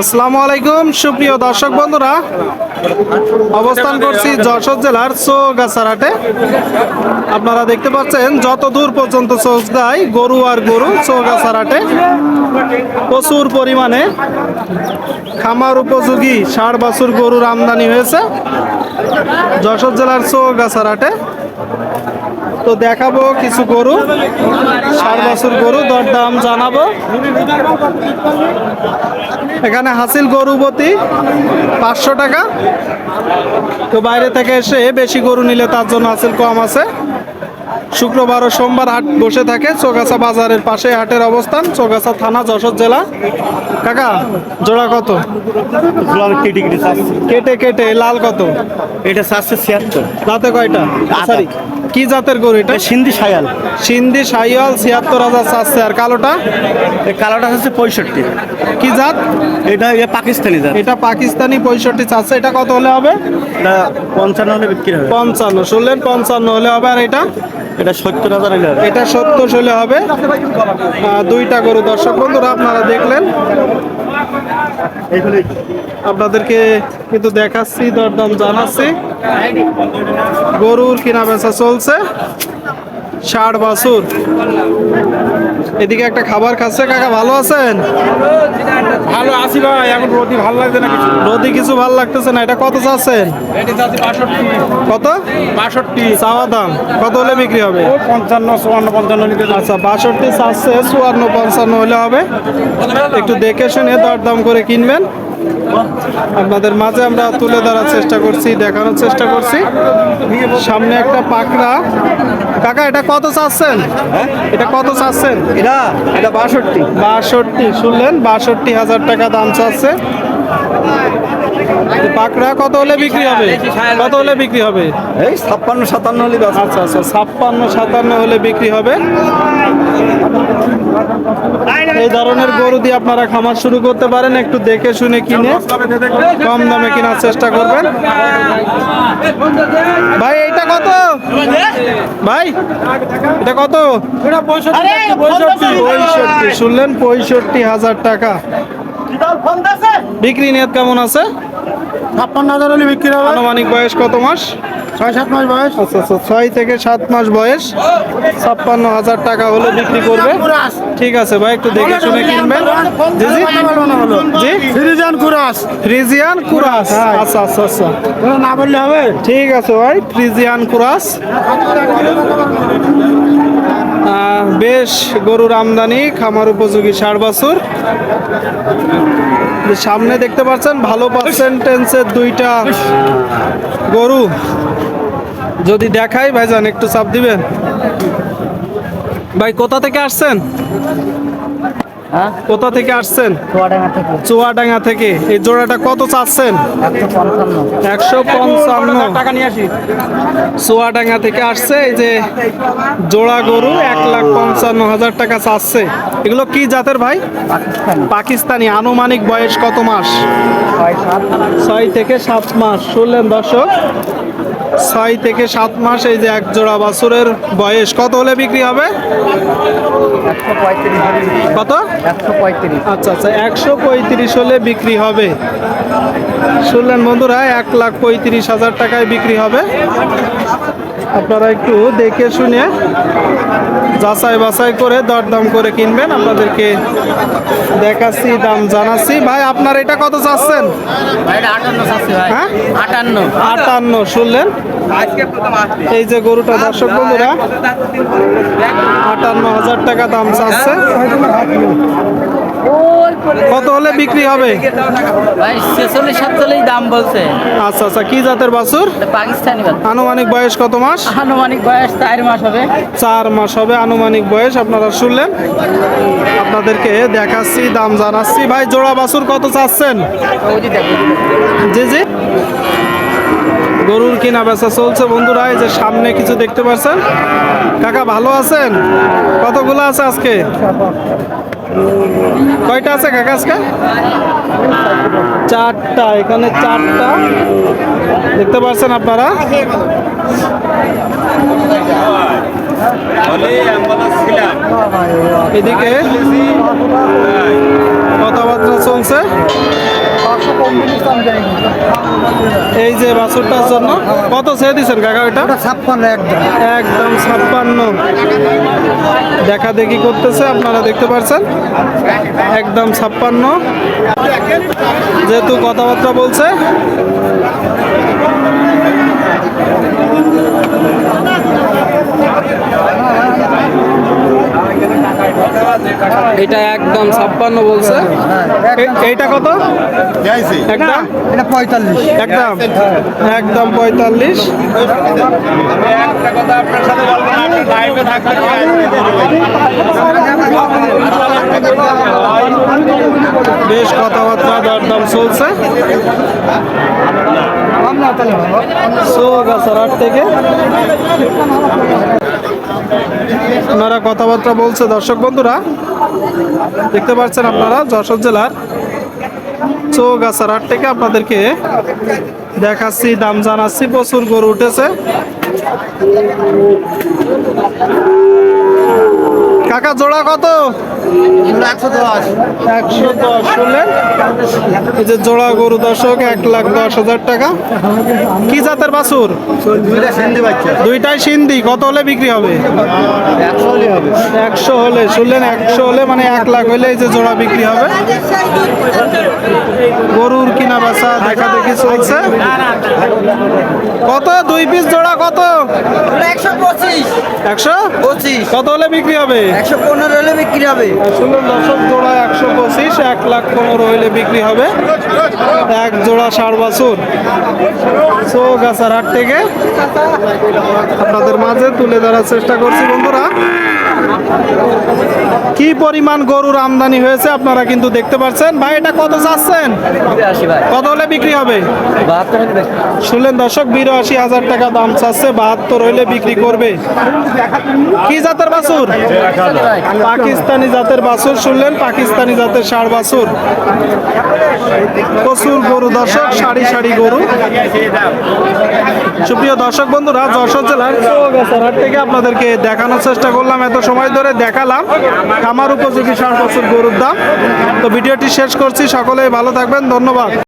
আসসালামু আলাইকুম, সুপ্রিয় দর্শক বন্ধুরা। অবস্থান করছি যশোর জেলার চৌগাছারাটে আপনারা দেখতে পাচ্ছেন, যত দূর পর্যন্ত চোখ দেয় গরু আর গরু চৌগাছারাটে প্রচুর পরিমাণে খামার উপযোগী ষাট বছর গরুর আমদানি হয়েছে। যশোর জেলার চৌগাছারাটে তো দেখাবো কিছু গরু ষাট বছর গরু দরদাম জানাব। এখানে হাসিল গরু প্রতি পাঁচশো টাকা। তো বাইরে থেকে এসে বেশি গরু নিলে তার জন্য হাসিল কম আছে। শুক্রবার ও সোমবার হাট বসে থাকে চৌগাছা বাজারের পাশে হাটের অবস্থান চৌগাছা থানা যশোর জেলা। কাকা জোড়া কত? কেটে কেটে কেটে কেটে লাল কত? এটা চাচ্ছে ছিয়াত্তর। রাতে কয়টা? সরি কি জাতের গরু এটা? সিন্ধি সায়াল। সিন্ধি সাইয়াল ছিয়াত্তর হাজার চাচ্ছে আর কালোটা? এই কালোটা হচ্ছে পঁয়ষট্টি। কি জাত? এটা পাকিস্তানি জাত। এটা পাকিস্তানি পঁয়ষট্টি চাচ্ছে এটা কত হলে হবে? পঞ্চান্ন হলে বিক্রি হবে। পঞ্চান্ন শুনলেন পঞ্চান্ন হলে হবে আর এটা? এটা সত্তর হাজার হলে হবে। এটা সত্তর হলে হবে। দুইটা গরু দর্শক বন্ধুরা আপনারা দেখলেন। আপনাদেরকে কিন্তু দেখাচ্ছি দরদাম জানাচ্ছি। গরুর কেনা বেচা চলছে ষাট বাছুর। এদিকে একটা খাবার খাচ্ছে কাকা ভালো আছেন? ভালো আছি ভাই এখন রোদি ভালো লাগছে না কিছু? রোদি কিছু ভালো লাগতেছে না এটা কত চাচ্ছেন? বাষট্টি। কত? বাষট্টি। চাওয়া দাম কত হলে বিক্রি হবে? পঞ্চান্ন চুয়ান্ন পঞ্চান্ন আচ্ছা বাষট্টি চাচ্ছে চুয়ান্ন পঞ্চান্ন হলে হবে। একটু দেখে শুনে দরদাম করে কিনবেন। আপনাদের মাঝে আমরা তুলে ধরার চেষ্টা করছি দেখানোর চেষ্টা করছি। সামনে একটা পাকড়া। কাকা এটা কত চাচ্ছেন? এটা কত চাচ্ছেন? এটা? এটা বাষট্টি। বাষট্টি শুনলেন? বাষট্টি হাজার টাকা দাম চাচ্ছে। পাকড়া কত হলে বিক্রি হবে? কত হলে বিক্রি হবে? এই ছাপ্পান্ন সাতান্ন হলে আচ্ছা আচ্ছা ছাপ্পান্ন সাতান্ন হলে বিক্রি হবে। এই ধরনের গরু দিয়ে আপনারা খামার শুরু করতে পারেন একটু দেখে শুনে কিনে কম দামে কেনার চেষ্টা করবেন। ভাই এইটা কত? ভাই এটা কত? পঁয়ষট্টি শুনলেন পঁয়ষট্টি হাজার টাকা। বিক্রি নিয়ত কেমন আছে? ছাপ্পান্ন হাজার হলে বিক্রি হবে। আনুমানিক বয়স কত মাস? ছয় সাত মাস বয়স। আচ্ছা আচ্ছা ছয় থেকে সাত মাস বয়স। ছাপ্পান্ন হাজার টাকা হলে বিক্রি করবে। ঠিক আছে ভাই একটু দেখে শুনে কিনবেন। জি জি। জি? Friesian cross. Friesian cross. আচ্ছা আচ্ছা আচ্ছা। না বললে হবে? ঠিক আছে ভাই ফ্রিজিয়ান কুরাস। বেশ গরুর আমদানি, খামার উপযোগী সার বছর। সামনে দেখতে পাচ্ছেন, ভালো পার্সেন্টেন্সের দুইটা গরু। যদি দেখাই, ভাইজান, একটু চাপ দিবেন? ভাই, কোথা থেকে আসছেন? হ্যাঁ? কোথা থেকে আসছেন? চুয়াডাঙ্গা থেকে। এই জোড়াটা কত চাচ্ছেন? একশো পঞ্চান্ন। টাকা নিয়ে আসি। চুয়াডাঙ্গা থেকে আসছে এই যে জোড়া গরু এক লাখ পঞ্চান্ন হাজার টাকা চাচ্ছে। এগুলো কি জাতের ভাই? পাকিস্তানি। পাকিস্তানি। আনুমানিক বয়স কত মাস। ছয় থেকে সাত মাস শুনলেন দর্শক? ছয় থেকে সাত মাস এই যে এক জোড়া বাছুরের বয়স। কত হলে বিক্রি হবে? একশো পঁয়ত্রিশ হলে বিক্রি হবে। কত? একশো পঁয়ত্রিশ। আচ্ছা আচ্ছা একশো পঁয়ত্রিশ হলে বিক্রি হবে। শুনলেন বন্ধুরা, এক লাখ পঁয়ত্রিশ হাজার টাকায় বিক্রি হবে। আপনারা একটু দেখে শুনে যাচাই বাছাই করে দরদাম করে কিনবেন। আপনাদেরকে দেখাচ্ছি দাম জানাচ্ছি। ভাই আপনার এটা কত চাচ্ছেন? আটান্ন হ্যাঁ? আটান্ন। আটান্ন শুনলেন? এই যে গরুটা দর্শক বন্ধুরা আটান্ন হাজার টাকা দাম চাচ্ছে। কত হলে বিক্রি হবে? ভাই ছেচল্লিশ সাতচল্লিশ দাম বলছে। আচ্ছা আচ্ছা কি জাতের বাছুর? পাকিস্তানি আনুমানিক বয়স কত মাস? আনুমানিক বয়স চার মাস হবে। চার মাস হবে আনুমানিক বয়স। আপনারা শুনলেন? আপনাদেরকে দেখাচ্ছি দাম জানাচ্ছি। ভাই জোড়া বাছুর কত চাচ্ছেন? জি জি। গরুর কিনা বেচা চলছে বন্ধুরা এই যে সামনে কিছু দেখতে পাচ্ছেন। কাকা ভালো আছেন? কতগুলো আছে আজকে? কয়টা আছে কাকা আজকে? চারটা এখানে চারটা। দেখতে পাচ্ছেন আপনারা? এদিকে কথাবার্তা চলছে। এই যে বাছুরটার জন্য কত ছেড়ে দিচ্ছেন কাকা ওইটা? ছাপ্পান্ন একদম। একদম ছাপ্পান্ন। দেখা দেখি করতেছে আপনারা দেখতে পাচ্ছেন একদম ছাপ্পান্ন। যেহেতু কথাবার্তা বলছে এটা একদম ছাপ্পান্ন বলছে। এইটা কত? একদম? এটা পঁয়তাল্লিশ। একদম। একদম পঁয়তাল্লিশ। একটা কথা আপনার সাথে বলব না আপনার লাইভে থাকতে বেশ কথাবার্তা দরদাম চলছে। সোগাছার থেকে। ওনারা কথাবার্তা বলছে দর্শক বন্ধুরা, দেখতে পাচ্ছেন আপনারা যশোর জেলার চৌগাছার হাট থেকে আপনাদেরকে দেখাচ্ছি, দাম জানাচ্ছি, প্রচুর গরু উঠেছে। কাকা, জোড়া কত? একশো দশ। একশো দশ শুনলেন এই যে জোড়া গরু দর্শক এক লাখ দশ হাজার টাকা। কি জাতের বাছুর? দুইটা সেন্দি বাচ্চা। দুইটাই সিন্ধি কত হলে বিক্রি হবে? একশো হলে হবে। একশো হলে শুনলেন একশো হলে মানে এক লাখ হলে এই যে জোড়া বিক্রি হবে। গরুর কিনা বেচা দেখা দেখি চলছে। কত? দুই পিস জোড়া কত? একশো পঁচিশ। একশো? পঁচিশ। কত হলে বিক্রি হবে? একশো পনেরো হলে বিক্রি হবে। শুনুন দশক জোড়া একশো পঁচিশ, এক লাখ পনেরো হইলে বিক্রি হবে। এক জোড়া সার বাছুর। চৌগাছার হাট থেকে আপনাদের মাঝে তুলে ধরার চেষ্টা করছি বন্ধুরা। কি পরিমাণ গরুর আমদানি হয়েছে আপনারা কিন্তু দেখতে পাচ্ছেন। ভাই এটা কত চাচ্ছেন? কত হলে বিক্রি হবে? শুনলেন দর্শক বিরাশি হাজার টাকা দাম চাচ্ছে বাহাত্তর হইলে বিক্রি করবে। কি জাতের বাছুর? পাকিস্তানি জাতের বাছুর শুনলেন? পাকিস্তানি জাতের ষাড় বাছুর। প্রচুর গরু দর্শক সারি সারি গরু। সুপ্রিয় দর্শক বন্ধুরা, যশোর জেলার চৌগাছারহাট থেকে আপনাদেরকে দেখানোর চেষ্টা করলাম। এত সময় ধরে দেখালাম। খামার উপযোগী সার বছর গরুর দাম। তো ভিডিওটি শেষ করছি। সকলেই ভালো থাকবেন। ধন্যবাদ।